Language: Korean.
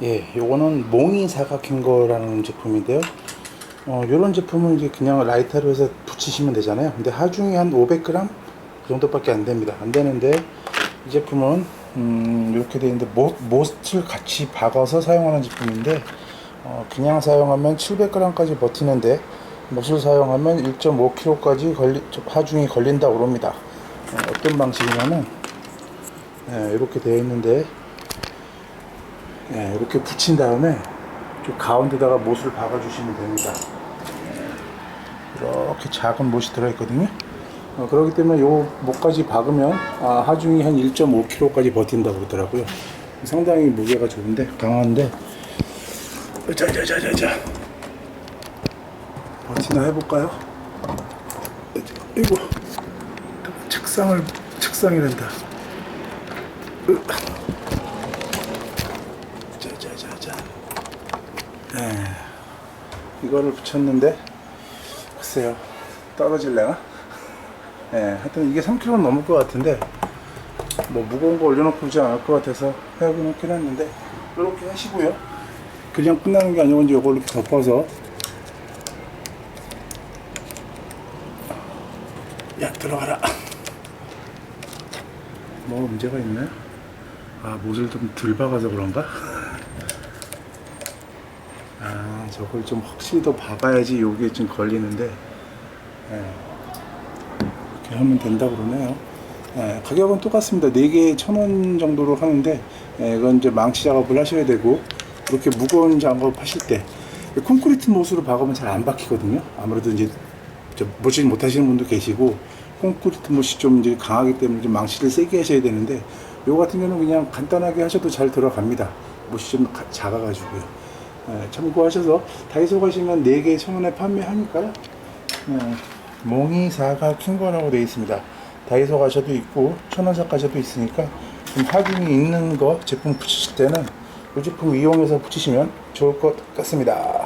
예, 요거는 몽이 사각힌거라는 제품인데요. 어, 요런 제품은 이제 그냥 라이터로 해서 붙이시면 되잖아요. 근데 하중이 한 500g 그 정도밖에 안 됩니다. 안 되는데 이 제품은 음, 이렇게 되어 있는데 모, 못을 같이 박아서 사용하는 제품인데 어, 그냥 사용하면 700g까지 버티는데 못을 사용하면 1.5kg까지 걸리, 하중이 걸린다고 그럽니다. 어, 어떤 방식이냐면 예, 이렇게 되어 있는데 예, 이렇게 붙인 다음에 좀 가운데다가 못을 박아주시면 됩니다. 이렇게 작은 못이 들어있거든요. 어, 그렇기 때문에 요 못까지 박으면 아, 하중이 한 1.5kg까지 버틴다고 그러더라고요. 상당히 무게가 좋은데 강한데 자자자자자 버티나 해볼까요? 이거 책상을 책상이란다. 으. 자자자자. 예. 이거를 붙였는데 글쎄요 떨어질래나? 예, 하여튼 이게 3kg 넘을 것 같은데 뭐 무거운 거 올려놓고 그러지 않을 것 같아서 해놓긴 했는데 이렇게 하시고요 그냥 끝나는 게 아니고 이제 이걸 이렇게 덮어서 야 들어가라 뭐 문제가 있나요? 아 못을 좀 덜 박아서 그런가? 아 저걸 좀 확실히 더 박아야지 요게 좀 걸리는데. 예. 이렇게 하면 된다 그러네요. 예, 가격은 똑같습니다. 4개에 1000원 정도로 하는데 예, 이건 이제 망치 작업을 하셔야 되고 그렇게 무거운 작업 하실 때 콘크리트 못으로 박으면 잘 안 박히거든요. 아무래도 이제 좀 보지 못하시는 분도 계시고 콘크리트 못이 좀 이제 강하기 때문에 좀 망치를 세게 하셔야 되는데 요 같은 경우는 그냥 간단하게 하셔도 잘 들어갑니다. 못이 좀 가- 작아가지고요 예, 참고하셔서 다이소 가시면 4개 천 원에 판매하니까요 예, 몽이 사각 큰 거라고 되어 있습니다. 다이소 가셔도 있고 천원샵 가셔도 있으니까 좀 하중이 있는 거 제품 붙이실 때는 이 제품 이용해서 붙이시면 좋을 것 같습니다